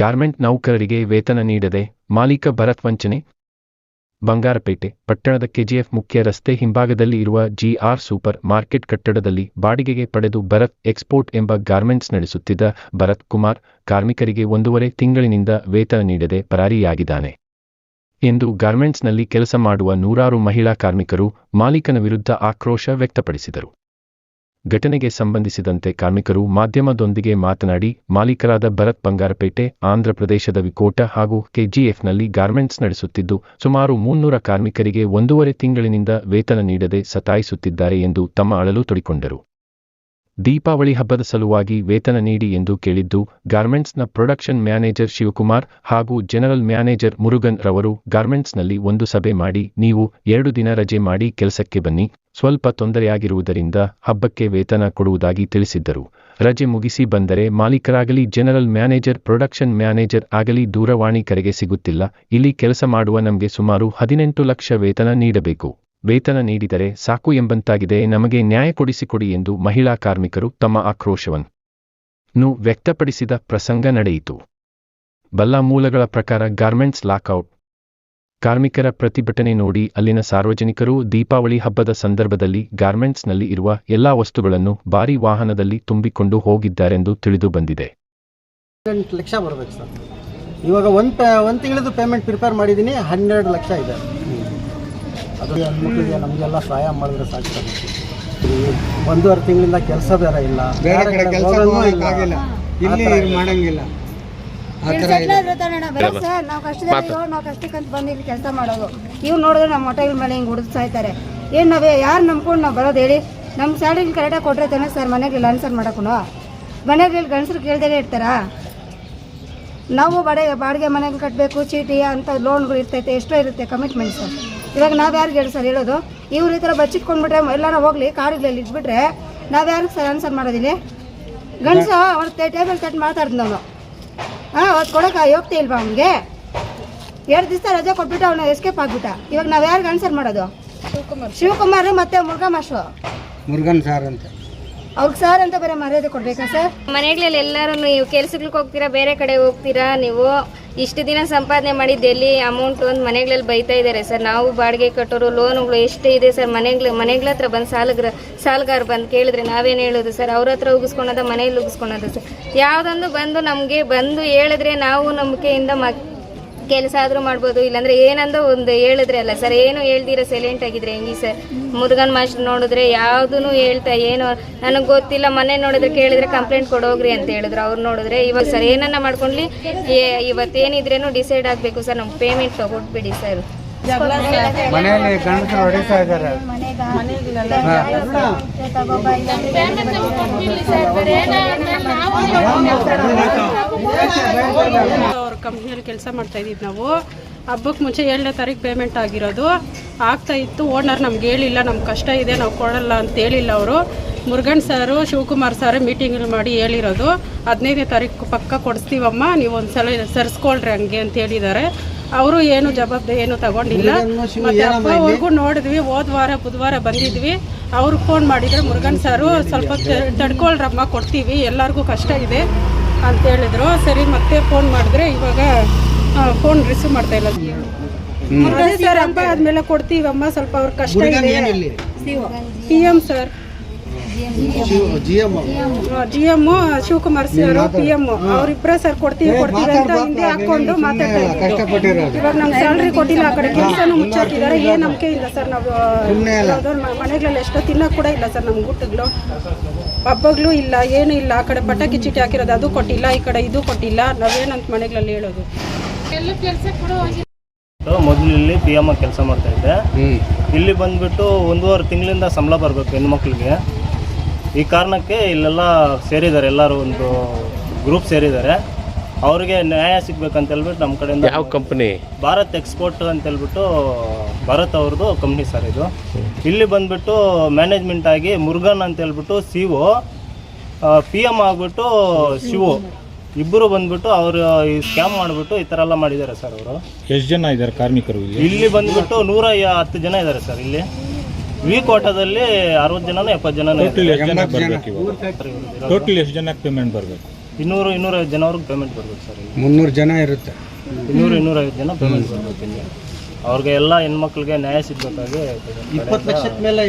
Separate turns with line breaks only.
Garment ನೌಕರರಿಗೆ ವೇತನ ನೀಡದೆ ಮಾಲೀಕ ಭರತ್ ವಂಚನೆ. ಬಂಗಾರಪೇಟೆ, ಪಟ್ಟಣದ ಕೆಜಿಎಫ್ ಮುಖ್ಯ ರಸ್ತೆ ಹಿಂಭಾಗದಲ್ಲಿ ಇರುವ ಜಿಆರ್ ಸೂಪರ್ ಮಾರ್ಕೆಟ್ ಕಟ್ಟಡದಲ್ಲಿ ಬಾಡಿಗೆಗೆ ಪಡೆದು ಭರತ್ ಎಕ್ಸ್ಪೋರ್ಟ್ ಎಂಬ ಗಾರ್ಮೆಂಟ್ಸ್ ನಡೆಸುತ್ತಿದ್ದ ಭರತ್ ಕುಮಾರ್, ಕಾರ್ಮಿಕರಿಗೆ ಒಂದೂವರೆ ತಿಂಗಳಿನಿಂದ ವೇತನ ನೀಡದೆ ಪರಾರಿಯಾಗಿದ್ದಾನೆ. ಎಂದು ಗಾರ್ಮೆಂಟ್ಸ್ನಲ್ಲಿ ಕೆಲಸ ಮಾಡುವ ನೂರಾರು ಮಹಿಳಾ ಕಾರ್ಮಿಕರು ಮಾಲೀಕನ ವಿರುದ್ಧ ಆಕ್ರೋಶ ವ್ಯಕ್ತಪಡಿಸಿದರು. ಘಟನೆಗೆ ಸಂಬಂಧಿಸಿದಂತೆ ಕಾರ್ಮಿಕರು ಮಾಧ್ಯಮದೊಂದಿಗೆ ಮಾತನಾಡಿ, ಮಾಲೀಕರಾದ ಭರತ್ ಬಂಗಾರಪೇಟೆ, ಆಂಧ್ರಪ್ರದೇಶದ ವಿಕೋಟ ಹಾಗೂ ಕೆಜಿಎಫ್ನಲ್ಲಿ ಗಾರ್ಮೆಂಟ್ಸ್ ನಡೆಸುತ್ತಿದ್ದು, ಸುಮಾರು ಮುನ್ನೂರ ಕಾರ್ಮಿಕರಿಗೆ ಒಂದೂವರೆ ತಿಂಗಳಿನಿಂದ ವೇತನ ನೀಡದೆ ಸತಾಯಿಸುತ್ತಿದ್ದಾರೆ ಎಂದು ತಮ್ಮ ಅಳಲು ತೊಡಿಕೊಂಡರು. ದೀಪಾವಳಿ ಹಬ್ಬದ ಸಲುವಾಗಿ ವೇತನ ನೀಡಿ ಎಂದು ಕೇಳಿದ್ದು, ಗಾರ್ಮೆಂಟ್ಸ್ನ ಪ್ರೊಡಕ್ಷನ್ ಮ್ಯಾನೇಜರ್ ಶಿವಕುಮಾರ್ ಹಾಗೂ ಜನರಲ್ ಮ್ಯಾನೇಜರ್ ಮುರುಗನ್ ರವರು ಗಾರ್ಮೆಂಟ್ಸ್ನಲ್ಲಿ ಒಂದು ಸಭೆ ಮಾಡಿ, ನೀವು ಎರಡು ದಿನ ರಜೆ ಮಾಡಿ ಕೆಲಸಕ್ಕೆ ಬನ್ನಿ, ಸ್ವಲ್ಪ ತೊಂದರೆಯಾಗಿರುವುದರಿಂದ ಹಬ್ಬಕ್ಕೆ ವೇತನ ಕೊಡುವುದಾಗಿ ತಿಳಿಸಿದ್ದರು. ರಜೆ ಮುಗಿಸಿ ಬಂದರೆ ಮಾಲೀಕರಾಗಲಿ, ಜನರಲ್ ಮ್ಯಾನೇಜರ್, ಪ್ರೊಡಕ್ಷನ್ ಮ್ಯಾನೇಜರ್ ಆಗಲಿ ದೂರವಾಣಿ ಕರೆಗೆ ಸಿಗುತ್ತಿಲ್ಲ, ಇಲ್ಲಿ ಕೆಲಸ ಮಾಡುವ ನಮಗೆ ಸುಮಾರು ಹದಿನೆಂಟು ಲಕ್ಷ ವೇತನ ನೀಡಬೇಕು. ವೇತನ ನೀಡಿದರೆ ಸಾಕು ಎಂಬಂತಾಗಿದೆ, ನಮಗೆ ನ್ಯಾಯ ಕೊಡಿಸಿಕೊಡಿ ಎಂದು ಮಹಿಳಾ ಕಾರ್ಮಿಕರು ತಮ್ಮ ಆಕ್ರೋಶವನ್ನು ವ್ಯಕ್ತಪಡಿಸಿದ ಪ್ರಸಂಗ ನಡೆಯಿತು. ಬಲ್ಲ ಮೂಲಗಳ ಪ್ರಕಾರ ಗಾರ್ಮೆಂಟ್ಸ್ ಲಾಕ್ಔಟ್. ಕಾರ್ಮಿಕರ ಪ್ರತಿಭಟನೆ ನೋಡಿ ಅಲ್ಲಿನ ಸಾರ್ವಜನಿಕರು ದೀಪಾವಳಿ ಹಬ್ಬದ ಸಂದರ್ಭದಲ್ಲಿ ಗಾರ್ಮೆಂಟ್ಸ್ನಲ್ಲಿ ಇರುವ ಎಲ್ಲಾ ವಸ್ತುಗಳನ್ನು ಭಾರಿ ವಾಹನದಲ್ಲಿ ತುಂಬಿಕೊಂಡು ಹೋಗಿದ್ದಾರೆಂದು ತಿಳಿದು ಬಂದಿದೆ.
ಲಕ್ಷ ಬರಬೇಕು ಸರ್. ಇವಾಗ ಒಂದು ಒಂದು ತಿಂಗಳದ್ದು ಪೇಮೆಂಟ್ ಪ್ರಿಪೇರ್ ಮಾಡಿದ್ದೀನಿ, ಹನ್ನೆರಡು ಲಕ್ಷ ಇದೆ. ಅದು ಹೆಣ್ಮಕ್ಳಿಗೆ ನಮಗೆಲ್ಲ ಸಹಾಯ ಮಾಡಿದ್ರೆ ಸಾಕು. ಸರ್ ಈ ಒಂದೂವರೆ ತಿಂಗಳಿಂದ ಕೆಲಸ ಬೇರೆ ಇಲ್ಲ.
ಬೇರೆ ಕಡೆ ಕೆಲಸ
ಹೋಗೋಂಗೂ ಇಲ್ಲ.
ಮಾಡಂಗಿಲ್ಲ.
ನಾವು ಕಷ್ಟದಲ್ಲಿ ನಾವು ಕಷ್ಟಕ್ಕಂತ ಬಂದು ಇಲ್ಲಿ ಕೆಲಸ ಮಾಡೋದು. ಇವ್ರು ನೋಡಿದ್ರೆ ನಮ್ಮ ಹೊಟ್ಟೆಗಳ ಮೇಲೆ ಹಿಂಗೆ ಹುಡುಕ್ ಸಾಯ್ತಾರೆ ಏನು ನಾವೇ ಯಾರು ನಂಬ್ಕೊಂಡು ನಾವು ಬರೋದು ಹೇಳಿ? ನಮ್ಮ ಸ್ಯಾಲರಿ ಕರೆಕ್ಟಾಗಿ ಕೊಟ್ಟರೆ ತಾನೇ ಸರ್ ಮನೆಗೆ ಆನ್ಸರ್ ಮಾಡೋಕ್ಕೂ ಮನೆಗೆ ಗಂಡಸ್ರು ಕೇಳ್ದೇ ಇರ್ತಾರಾ? ನಾವು ಬಾಡಿಗೆ ಬಾಡಿಗೆ ಮನೆಗೆ ಕಟ್ಟಬೇಕು ಚೀಟಿ ಅಂತ ಲೋನ್ಗಳು ಇರ್ತೈತೆ ಎಷ್ಟೋ ಇರುತ್ತೆ ಕಮಿಟ್ಮೆಂಟ್ ಸರ್ ಇವಾಗ ನಾವು ಯಾರಿಗೆ ಹೇಳಿ ಸರ್ ಹೇಳೋದು? ಇವ್ರು ಈ ಥರ ಬಚ್ಚಿಟ್ಕೊಂಡ್ಬಿಟ್ರೆ ಎಲ್ಲಾರ ಹೋಗ್ಲಿ ಕಾರುಗಳಲ್ಲಿ ಇಟ್ಬಿಟ್ರೆ ನಾವು ಯಾರಿಗೆ ಸರ್ ಆನ್ಸರ್ ಮಾಡೋದಿಲ್ಲ? ಗಂಡಸ ಅವ್ರ ಟೇಬಲ್ ತಟ್ಟು ಮಾತಾಡ್ದು ನಾವು ಹಾಂ ಅವತ್ತು ಕೊಡೋಕೆ ಯೋಗ್ತಿ ಇಲ್ವಾ ಅವನಿಗೆ? ಎರಡು ದಿವಸ ರಜೆ ಕೊಟ್ಬಿಟ್ಟು ಅವನು ಎಸ್ಕೇಪ್ ಆಗ್ಬಿಟ್ಟ. ಇವಾಗ ನಾವು ಯಾರಿಗೆ ಆನ್ಸರ್ ಮಾಡೋದು? ಶಿವಕುಮಾರ್. ಮತ್ತೆ ಮುರುಘಾ ಮಾಸ್ಟ್ರು
ಮುರುಘನ್ ಸಾರ್ ಅಂತ.
ಅವ್ರಿಗೆ ಸರ್ ಅಂತ ಬೇರೆ ಮರ್ಯಾದೆ ಕೊಡ್ಬೇಕಾ ಸರ್
ಮನೆಗಳಲ್ಲಿ ಎಲ್ಲರೂ ನೀವು ಕೆಲ್ಸಗಳಿಗೆ ಹೋಗ್ತೀರಾ, ಬೇರೆ ಕಡೆ ಹೋಗ್ತೀರಾ ನೀವು? ಇಷ್ಟು ದಿನ ಸಂಪಾದನೆ ಮಾಡಿದ್ದು, ಎಲ್ಲಿ ಅಮೌಂಟ್ ಒಂದು ಮನೆಗಳಲ್ಲಿ ಬೈತಾ ಇದ್ದಾರೆ ಸರ್ ನಾವು ಬಾಡಿಗೆ ಕಟ್ಟೋರು ಲೋನ್ಗಳು ಎಷ್ಟು ಇದೆ ಸರ್ ಮನೆಗಳ ಮನೆಗಳ ಹತ್ರ ಬಂದು ಸಾಲಗ್ರ, ಸಾಲಗಾರ ಬಂದು ಕೇಳಿದ್ರೆ ನಾವೇನು ಹೇಳೋದು ಸರ್ ಅವ್ರ ಹತ್ರ ಉಗಿಸ್ಕೊಳೋದ, ಮನೇಲಿ ಉಗಿಸ್ಕೊಳೋದು ಸರ್ ಯಾವುದೊಂದು ಬಂದು ನಮಗೆ ಬಂದು ಹೇಳಿದ್ರೆ ನಾವು ನಂಬಿಕೆಯಿಂದ ಮ ಕೆಲಸ ಆದ್ರೂ ಮಾಡ್ಬೋದು ಇಲ್ಲಾಂದ್ರೆ ಏನಂದ ಒಂದು ಹೇಳಿದ್ರೆ ಅಲ್ಲ ಸರ್ ಏನು ಹೇಳ್ದಿರ ಸೈಲೆಂಟ್ ಆಗಿದ್ರೆ ಹೆಂಗಿ ಸರ್? ಮುರುಗನ್ ಮಾಸ್ಟರ್ ನೋಡಿದ್ರೆ ಯಾವುದೂ ಹೇಳ್ತಾ ಏನು ನನಗೆ ಗೊತ್ತಿಲ್ಲ ಮನೆ ನೋಡಿದ್ರೆ ಕೇಳಿದ್ರೆ ಕಂಪ್ಲೇಂಟ್ ಕೊಡೋಗ್ರಿ ಅಂತ ಹೇಳಿದ್ರು. ಅವ್ರು ನೋಡಿದ್ರೆ ಇವಾಗ ಸರ್ ಏನನ್ನ ಮಾಡ್ಕೊಂಡ್ಲಿ? ಏ- ಇವತ್ತೇನಿದ್ರೇನು ಡಿಸೈಡ್ ಆಗಬೇಕು ಸರ್ ನಮ್ಗೆ ಪೇಮೆಂಟ್ ಕೊಟ್ಬಿಡಿ ಸರ್.
ಮನೆಯಲ್ಲಿ ಗಂಡಸರು ಹೊಡಿತಾ ಇದ್ದಾರೆ.
ಕಂಪ್ನಿಯಲ್ಲಿ ಕೆಲಸ ಮಾಡ್ತಾ ಇದ್ದೀವಿ ನಾವು. ಹಬ್ಬಕ್ಕೆ ಮುಂಚೆ ಏಳನೇ ತಾರೀಕು ಪೇಮೆಂಟ್ ಆಗಿರೋದು. ಆಗ್ತಾ ಇತ್ತು. ಓನರ್ ನಮ್ಗೆ ಹೇಳಿಲ್ಲ ನಮ್ಗೆ ಕಷ್ಟ ಇದೆ ನಾವು ಕೊಡಲ್ಲ ಅಂತ ಹೇಳಿಲ್ಲ ಅವರು. ಮುರುಗನ್ ಸಾರು ಶಿವಕುಮಾರ್ ಸಾರು ಮೀಟಿಂಗ್ ಮಾಡಿ ಹೇಳಿರೋದು. ಹದಿನೈದನೇ ತಾರೀಕು ಪಕ್ಕ ಕೊಡಿಸ್ತೀವಮ್ಮ ನೀವು ಒಂದ್ಸಲ ಸರಿಸ್ಕೊಳ್ರಿ ಹಂಗೆ ಅಂತ ಹೇಳಿದ್ದಾರೆ. ಅವರು ಏನು ಜವಾಬ್ದಾರಿ ಏನು ತಗೊಂಡಿಲ್ಲ. ಮತ್ತೆ ಅವ್ರಿಗೂ ನೋಡಿದ್ವಿ. ಹೋದ್ವಾರ ಬುಧವಾರ ಬಂದಿದ್ವಿ. ಅವ್ರಿಗೆ ಫೋನ್ ಮಾಡಿದ್ರೆ. ಮುರುಗನ್ ಸಾರು ಸ್ವಲ್ಪ ತಡ್ಕೊಳ್ರಮ್ಮ ಕೊಡ್ತೀವಿ. ಎಲ್ಲರಿಗೂ ಕಷ್ಟ ಇದೆ. ಅಂತ ಹೇಳಿದ್ರು. ಸರಿ ಮತ್ತೆ ಫೋನ್ ಮಾಡಿದ್ರೆ ಇವಾಗ ಫೋನ್ ರಿಸೀವ್ ಮಾಡ್ತಾ ಇಲ್ಲ. ಸರ್ ಹಬ್ಬ ಆದ್ಮೇಲೆ ಕೊಡ್ತೀವಮ್ಮ? ಸ್ವಲ್ಪ ಅವ್ರ ಕಷ್ಟ ಇದೆ.
C
P M sir
G
M Shivakumar sir P M ಅವ್ರಿಬ್ರ sir ಕೊಡ್ತೀವಿ ಕೊಡ್ತೀವಿ ಅಂತ ಹಿಂದೆ ಹಾಕೊಂಡು ಮಾತಾಡ್ತಾ
ಕಷ್ಟಪಟ್ಟಿರೋದು.
ಇವಾಗ ನಮ್ಗೆ ಸ್ಯಾಲ್ರಿ ಕೊಟ್ಟಿಲ್ಲ ಆ ಕಡೆ ಕೆಲಸನೂ ಮುಚ್ಚಾಕಿದ್ದಾರೆ ಏನ್ ನಂಬಿಕೆ ಇಲ್ಲ ಸರ್ ನಾವು ಮನೆಗಳಲ್ಲಿ ಎಷ್ಟೋ ತಿನ್ನಕ್ ಕೂಡ ಇಲ್ಲ ಸರ್ ನಮ್ಗೆ ಊಟಗಳು ಹಬ್ಬಗಳು ಇಲ್ಲ ಏನು ಇಲ್ಲ ಆ ಕಡೆ ಪಟಾಕಿ ಚೀಟಿ ಹಾಕಿರೋದು ಅದು ಕೊಟ್ಟಿಲ್ಲ ಈ ಕಡೆ ಇದು ಕೊಟ್ಟಿಲ್ಲ ನಾವೇನಂತ ಮನೆಗಳಲ್ಲಿ ಹೇಳೋದು.
ಮೊದಲು ಇಲ್ಲಿ ಪಿ ಎಂ ಕೆಲಸ ಮಾಡ್ತಾ ಇದ್ದೆ. ಇಲ್ಲಿ ಬಂದ್ಬಿಟ್ಟು ಒಂದೂವರೆ ತಿಂಗಳಿಂದ ಸಂಬಳ ಬರಬೇಕು ಹೆಣ್ಮಕ್ಳಿಗೆ. ಈ ಕಾರಣಕ್ಕೆ ಇಲ್ಲೆಲ್ಲ ಸೇರಿದ್ದಾರೆ ಎಲ್ಲರೂ ಒಂದು ಗ್ರೂಪ್ ಸೇರಿದ್ದಾರೆ. ಅವ್ರಿಗೆ ನ್ಯಾಯ ಸಿಗ್ಬೇಕಂತ ಹೇಳ್ಬಿಟ್ಟು ನಮ್ಮ ಕಡೆಯಿಂದ ಯಾವ ಕಂಪನಿ ಭಾರತ್ ಎಕ್ಸ್ಪೋರ್ಟ್ ಅಂತ ಹೇಳ್ಬಿಟ್ಟು ಭಾರತ್ ಅವ್ರದ್ದು ಕಂಪ್ನಿ ಸರ್ ಇದು. ಇಲ್ಲಿ ಬಂದ್ಬಿಟ್ಟು ಮ್ಯಾನೇಜ್ಮೆಂಟ್ ಆಗಿ ಮುರುಗನ್ ಅಂತ ಹೇಳ್ಬಿಟ್ಟು ಸಿ ಒ ಪಿ ಎಂ ಆಗ್ಬಿಟ್ಟು ಶಿವು. ಇಬ್ಬರು ಬಂದ್ಬಿಟ್ಟು ಅವರು ಈ ಸ್ಕ್ಯಾಮ್ ಮಾಡಿಬಿಟ್ಟು ಈ ಥರ ಎಲ್ಲ ಮಾಡಿದ್ದಾರೆ ಸರ್ ಅವರು.
ಎಷ್ಟು ಜನ ಇದ್ದಾರೆ ಕಾರ್ಮಿಕರು ಇಲ್ಲಿ?
ಇಲ್ಲಿ ಬಂದ್ಬಿಟ್ಟು ನೂರ ಹತ್ತು ಜನ ಇದ್ದಾರೆ ಸರ್ ಇಲ್ಲಿ. ವಿ ಕೋಟದಲ್ಲಿ ಅರವತ್ತು ಜನ ಎಪ್ಪತ್ತು ಜನ
ಟೋಟಲ್ ಎಷ್ಟು ಜನಕ್ಕೆ ಬರ್ಬೇಕು ಇವಾಗ? ಟೋಟಲ್ ಎಷ್ಟು ಜನಕ್ಕೆ ಪೇಮೆಂಟ್ ಬರಬೇಕು?
ಇನ್ನೂರು ಇನ್ನೂರೈವತ್ತು ಜನವ್ರಿಗೆ ಪೇಮೆಂಟ್ ಬರ್ಬೇಕು ಸರ್ ಇಲ್ಲಿ.
ಮುನ್ನೂರು ಜನ ಇರುತ್ತೆ.
ಇನ್ನೂರು ಇನ್ನೂರೈವತ್ತು ಜನ ಪೇಮೆಂಟ್ ಬರ್ಬೇಕು ಇಲ್ಲಿ. ಅವ್ರಿಗೆ ಎಲ್ಲ ಹೆಣ್ಮಕ್ಳಿಗೆ ನ್ಯಾಯ ಸಿಗ್ಬೇಕಾಗಿ
ಇಪ್ಪತ್ತು ಲಕ್ಷದ ಮೇಲೆ